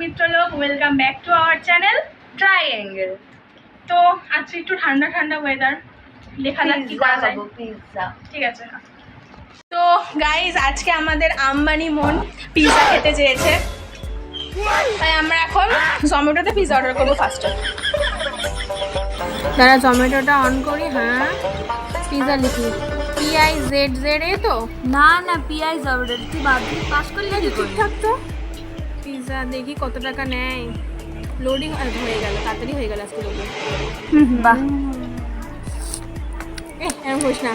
সৌমিত্র লোক welcome back to our channel triangle তো আজকে একটু ঠান্ডা ঠান্ডা ওয়েদার দেখা যাক কি করা যায়। ঠিক আছে। তো গাইজ আজকে আমাদের আম্বানি মন পিৎজা খেতে চেয়েছে। তাই আমরা এখন জোম্যাটোতে পিৎজা অর্ডার করব ফার্স্টে দাঁড়া জোম্যাটোটা অন করি হ্যাঁ? পিৎজা লিখি। পিআই জেড জেড এ তো? না না পিআই যাবে তুই বাদ দিয়ে পাস করলি ঠিকঠাক তো। পিৎজা দেখি কত টাকা নেয়। লোডিং হয়ে গেল তাড়াতাড়ি হয়ে গেল আজকে লোডিং বাহ। এরকম করিস না।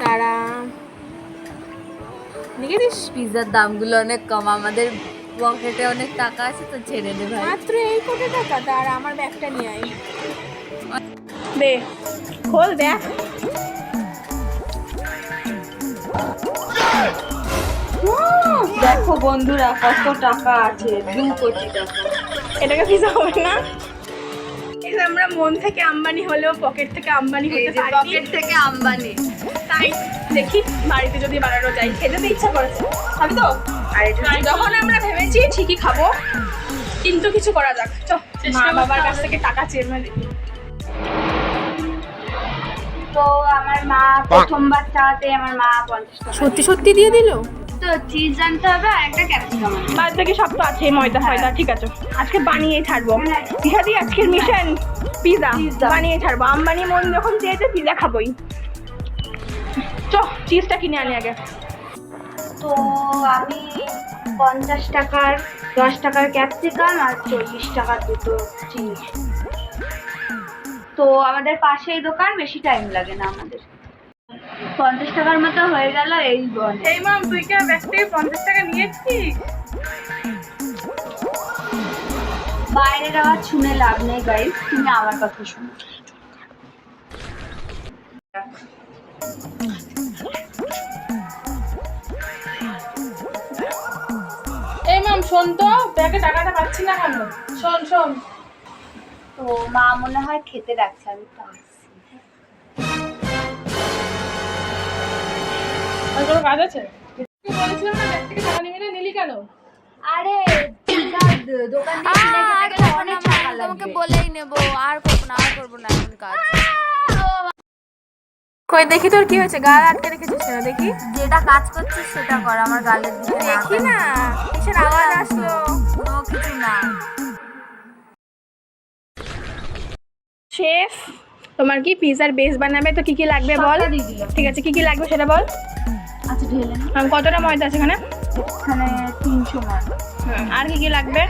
তারা দেখেছিস? পিৎজার দামগুলো অনেক কম আমাদের পকেটে অনেক টাকা আছে তো ছেড়ে দে ভাই। মাত্র এই কোটি টাকা তার আমার ব্যাগটা নিয়ে আয়। দে খোল দেখ। দেখো বন্ধুরা কত টাকা আছে? দু কোটি টাকা। এটাকে পিজা হবে না? এই আমরা মন থেকে আম্বানি হলেও পকেট থেকে আম্বানি হতে পারি পকেট থেকে আম্বানি। তাই দেখি বাড়িতে যদি বানানো যায়। খেতে তো ইচ্ছা করেছে খাবি তো? আর যখন আমরা ভেবেছি ঠিকই খাব। কিন্তু কিছু করা যাক। চ মা বাবার কাছ থেকে টাকা চেয়ে দেখি তো আমার মা প্রথমবার চাতে আমার মা পঞ্চাশ টাকা সত্যি সত্যি দিয়ে দিলো? তো চিজ আনতে হবে আর একটা ক্যাপসিকাম বাদ থেকে সব তো আছে ময়দা ফয়দা ঠিক আছে। আজকে বানিয়েই ছাড়বো। ইহাদি আজকের মিশন পিজা বানিয়ে ছাড়বো। আম্বানি মন যখন চেয়েছে পিজা খাবোই। চ চিজটা কিনে আনি আগে। তো আমি পঞ্চাশ টাকার দশ টাকার ক্যাপসিকাম আর চল্লিশ টাকার দুটো চিজ তো আমাদের পাশেই দোকান বেশি টাইম লাগে না আমাদের পঞ্চাশ টাকার মতো হয়ে গেল এই বনে। এই মাম তুই কি ব্যাগ থেকে পঞ্চাশ টাকা নিয়েছিস? বাইরের আওয়াজ শুনে লাভ নেই গাইস তুমি আমার কথা শুনো। এই মাম শোন তো ব্যাগে টাকাটা পাচ্ছি না কেন? শোন শোন। তো মা মনে হয় খেতে রাখছে আমি কাজ আছে? বলেছিলাম না ব্যাগ থেকে টাকা নিবি না নিলি কেন? আরে দোকান থেকে কিনে খেতে গেলে অনেক টাকা লাগবে তোমাকে বলেই নেব আর করব না আর করব না এমন কাজ। কই দেখি তোর কি হয়েছে গাল আটকে রেখেছিস কেন দেখি। যেটা কাজ করছিস সেটা কর আমার গালের দিকে দেখি না কিসের আওয়াজ আসলো? ও কিছু না। শেফ তোমার কি পিজার বেস বানাবে? তো কি কি লাগবে বল? ঠিক আছে কি কি লাগবে সেটা বল। আচ্ছা ঢেলে। কতটা ময়দা আছে এখানে? এখানে তিনশো আর কি কি লাগবে?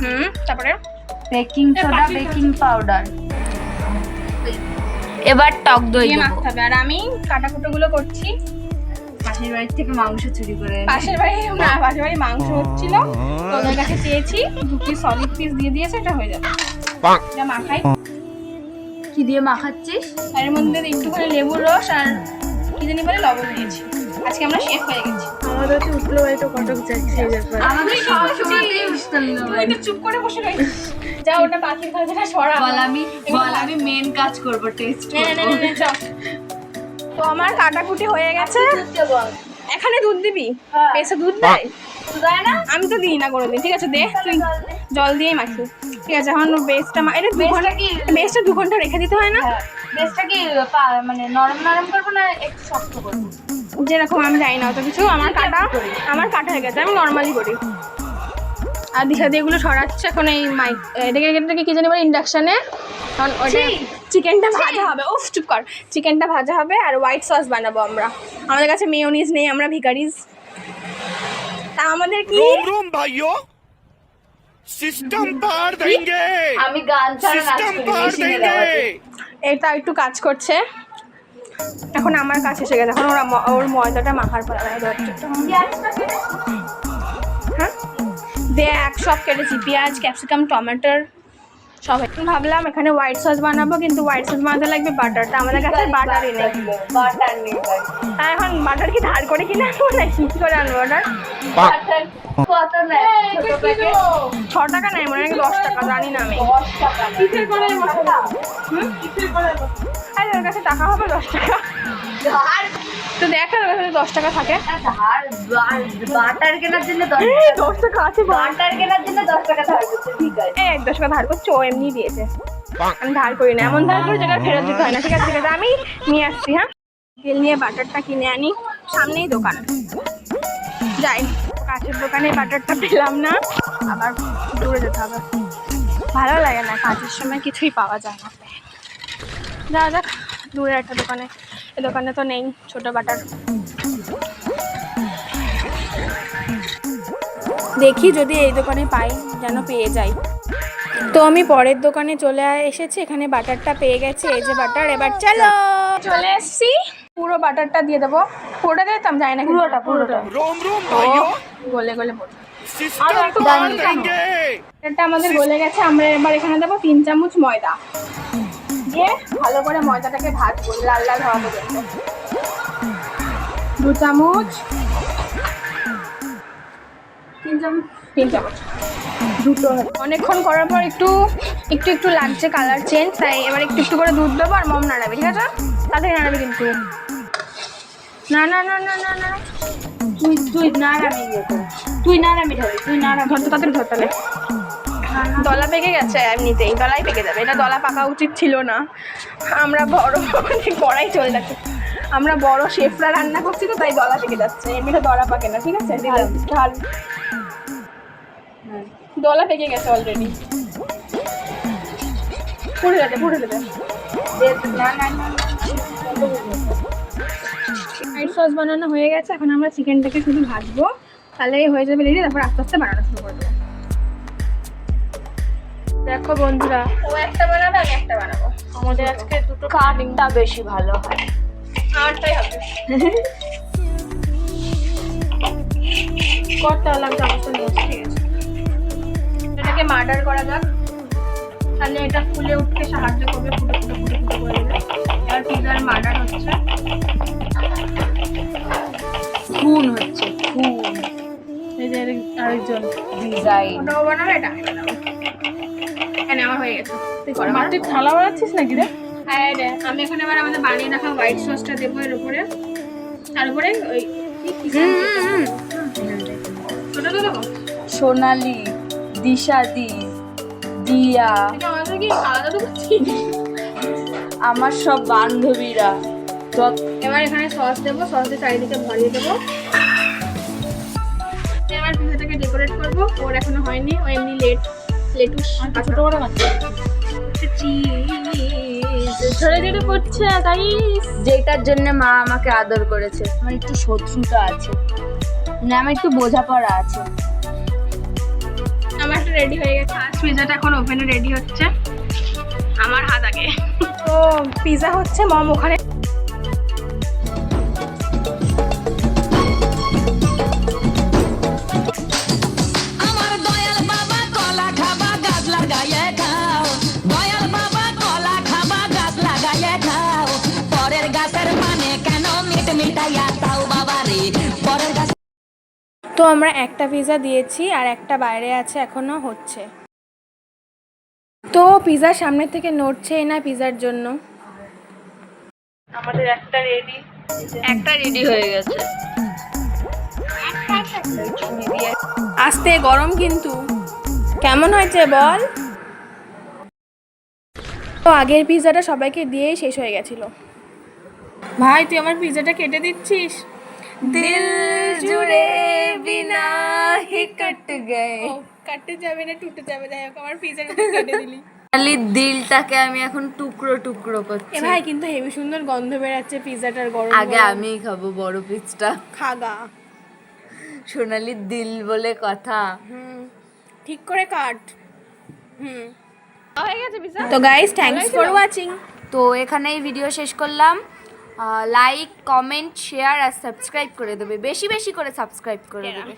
হুম তারপরে? Baking soda baking powder. এবার টক দই দিয়ে মাখতে হবে। আর আমি কাটাকুটো গুলো করছি। পাশের বাড়ির থেকে মাংস চুরি করে পাশের বাড়ি না পাশের বাড়ি মাংস হচ্ছিল। ওদের কাছে চেয়েছি দু পিস সলিড পিস দিয়ে দিয়েছে এটা হয়ে যাবে। এটা মাখাই। কি দিয়ে মাখাচ্ছিস? এর মধ্যে একটুখানি লেবুর রস আর জানি বলে লবণ দিয়েছি। আজকে আমরা শেফ হয়ে গেছি। আমাদের তো উঠল তো কটক যাচ্ছে আমাদের সব সময়তেই উঠতে তুই তো চুপ করে বসে রইস যা ওটা পাখির খাঁচাটা সরা বল আমি বল আমি মেন কাজ করব টেস্ট নে, নে, নে। তো আমার কাটাকুটি হয়ে গেছে। এখানে দুধ দিবি? হ্যাঁ। পেসে দুধ দেয়? আমি তো দিই না কোনোদিন। ঠিক আছে দে। তুই জল দিয়েই মাখি ঠিক আছে এখন বেসটা মা এটা দু ঘণ্টা কি? বেসটা দু ঘণ্টা রেখে দিতে হয় না? লেসটা কি মানে নরম নরম করব না একটু শক্ত করব? যেরকম আমি জানি না অত কিছু আমার কাটা আমার কাটা হয়ে গেছে আমি নর্মালি করি। আর দিশা দিয়ে এগুলো সরাচ্ছে এখন এই মাইক এটাকে এটাকে কি জানি ইন্ডাকশানে এখন ওইটা চিকেনটা ভাজা হবে উফ চুপ কর। চিকেনটা ভাজা হবে আর হোয়াইট সস বানাবো আমরা। আমাদের কাছে মেয়োনিজ নেই আমরা ভিকারিজ তা আমাদের কি? ভাইও সিস্টেম পার দেंगे আমি গান ছাড়া নাচ করি এটা একটু কাজ করছে। এখন আমার কাছে এসে গেছে। এখন ওরা ওর ময়দাটা মাখার পর হ্যাঁ? দেখ সব কেটেছি। পেঁয়াজ, ক্যাপসিকাম, টমেটোর সব এখন ভাবলাম এখানে হোয়াইট সস বানাবো কিন্তু হোয়াইট সস বানাতে লাগবে বাটারটা আমাদের কাছে বাটারই নেই। বাটার নেই তাই। এখন বাটার কি ধার করে কিনে আনব নাকি কি করে আনব বাটার বাটার কত নেয়? ছোট প্যাকেট ছ টাকা নেয় মনে হয় দশ টাকা জানি না আমি। দশ টাকা কিসের করে হুম? আরে ওর কাছে টাকা হবে দশ টাকা। তো দেখ না দশ টাকা থাকে। বাটার কেনার জন্য দশ টাকা। আছে বাটার কেনার জন্য দশ টাকা ধার এক দশ টাকা ধার করছে, ও এমনি দিয়েছে। আমি ধার করি না, এমন ধার করে যেটা ফেরত দিতে হয় না। ঠিক আছে ঠিক আছে, আমি নিয়ে আসছি হ্যাঁ? তেল নিয়ে বাটারটা কিনে আনি, সামনেই দোকান। যাই কাছের দোকানে বাটারটা পেলাম না, আবার দূরে যেতে হবে। ভালো লাগে না কাজের সময় কিছুই পাওয়া যায় না। যা যাক, দূরে একটা দোকানে এই দোকানে তো নেই, ছোটো বাটার। দেখি যদি এই দোকানে পাই যেন পেয়ে যাই। তো আমি পরের দোকানে চলে এসেছি এখানে বাটারটা পেয়ে গেছে এই যে বাটার। এবার চলো! চলে এসছি। পুরো বাটারটা দিয়ে দেবো। পুরোটা দিতাম? যাই না পুরোটা পুরোটা। গলে গলে এটা আমাদের গলে গেছে আমরা এবার এখানে দেবো তিন চামচ ময়দা। দিয়ে ভালো করে ময়দাটাকে ভাজবো লাল লাল হওয়া দু চামচ তিন চামচ তিন চামচ দুটো। অনেকক্ষণ করার পর একটু একটু একটু লাগছে কালার চেঞ্জ তাই এবার একটু একটু করে দুধ দেবো আর মম নাড়াবে ঠিক আছে? তাড়াতাড়ি নাড়াবে কিন্তু। না না না না না না। তুই তুই না নামি ইয়ে তুই না নামি তুই না নামি ধর তো তাড়াতাড়ি ধর তাহলে দলা পেকে গেছে এমনিতেই দলাই পেকে যাবে। এটা দলা পাকা উচিত ছিল না। আমরা বড় মানে কড়াই চলে যাচ্ছে। আমরা বড় শেফরা রান্না করছি তো তাই দলা পেকে যাচ্ছে। এমনিটা দলা পাকে না ঠিক আছে? ঢাল। দলা পেকে গেছে অলরেডি পুড়ে যাবে পুড়ে যাবে। হোয়াইট সস বানানো হয়ে গেছে এখন আমরা চিকেনটাকে শুধু ভাজবো। তাহলে হয়ে যাবে রেডি তারপর আস্তে আস্তে বানানো শুরু করব। দেখো বন্ধুরা ও একটা বানাবে আমি একটা বানাবো। আমাদের আজকে দুটো কাঠটা বেশি ভালো হয়। আমারটাই হবে। করতে হলাম সমস্ত নিয়েছি ঠিক আছে এটাকে মার্ডার করা যাক। তাহলে এটা ফুলে উঠতে সাহায্য করবে ফুটে ফুটে ফুটে ফুটে করে দেবে। এবার পিজার মার্ডার হচ্ছে। খুন হচ্ছে খুন। এই যে আরেকজন। ডিজাইন ওটাও বানাবে এটা আমি বানাবো। এখানে আমার হয়ে গেছে। তুই কর তুই থালা বানাচ্ছিস নাকি রে? হ্যাঁ রে আমি এখন এবার আমাদের বানিয়ে রাখা হোয়াইট সসটা দেবো এর উপরে। তার উপরে ওই কি কি ছোটো সোনালি। দিশাদি দিয়া। আমার সব বান্ধবীরা। এবার এখানে সস দেবো সস দিয়ে চারিদিকে ভরিয়ে দেবো। এবার পিজাটাকে ডেকোরেট করব। ওর এখনও হয়নি ও এমনি লেট লেটুস ছোটো বড় ঝরে ঝরে পড়ছে গাইস যেটার জন্য মা আমাকে আদর করেছে। আমার একটু শত্রুতা আছে। না আমার একটু বোঝাপড়া আছে। রেডি হয়ে গেছে। ফার্স্ট পিজাটা এখন ওভেনে রেডি হচ্ছে। আমার হাত আগে। তো পিজা হচ্ছে মম ওখানে। তো আমরা একটা পিজা দিয়েছি আর একটা বাইরে আছে এখনও হচ্ছে। তো পিজা সামনে থেকে নড়ছেই না পিজার জন্য? আমাদের একটা রেডি একটা রেডি হয়ে গেছে। আস্তে গরম কিন্তু। কেমন হয়েছে বল? তো আগের পিজাটা সবাইকে দিয়েই শেষ হয়ে গেছিল। ভাই তুই আমার পিজাটা কেটে দিচ্ছিস? দিল জুড়ে বিনা হি কট গে ও কাটতে যাবে না টুটে যাবে। যাই হোক আমার পিজাটা কেটে দিলি। খালি দিলটাকে আমি এখন টুকরো টুকরো এ করছি ভাই কিন্তু হেভি সুন্দর গন্ধ বেরাচ্ছে পিজাটার গরম আগে। আমিই খাব বড় পিসটা খাগা সোনালি দিল বলে কথা। হুম ঠিক করে কাট। হুম। হয়ে গেছে পিজা তো গাইস থ্যাঙ্কস ফর ওয়াচিং তো এখানেই ভিডিও শেষ করলাম। লাইক কমেন্ট শেয়ার আর সাবস্ক্রাইব করে দেবে। বেশি বেশি করে সাবস্ক্রাইব করে দেবে।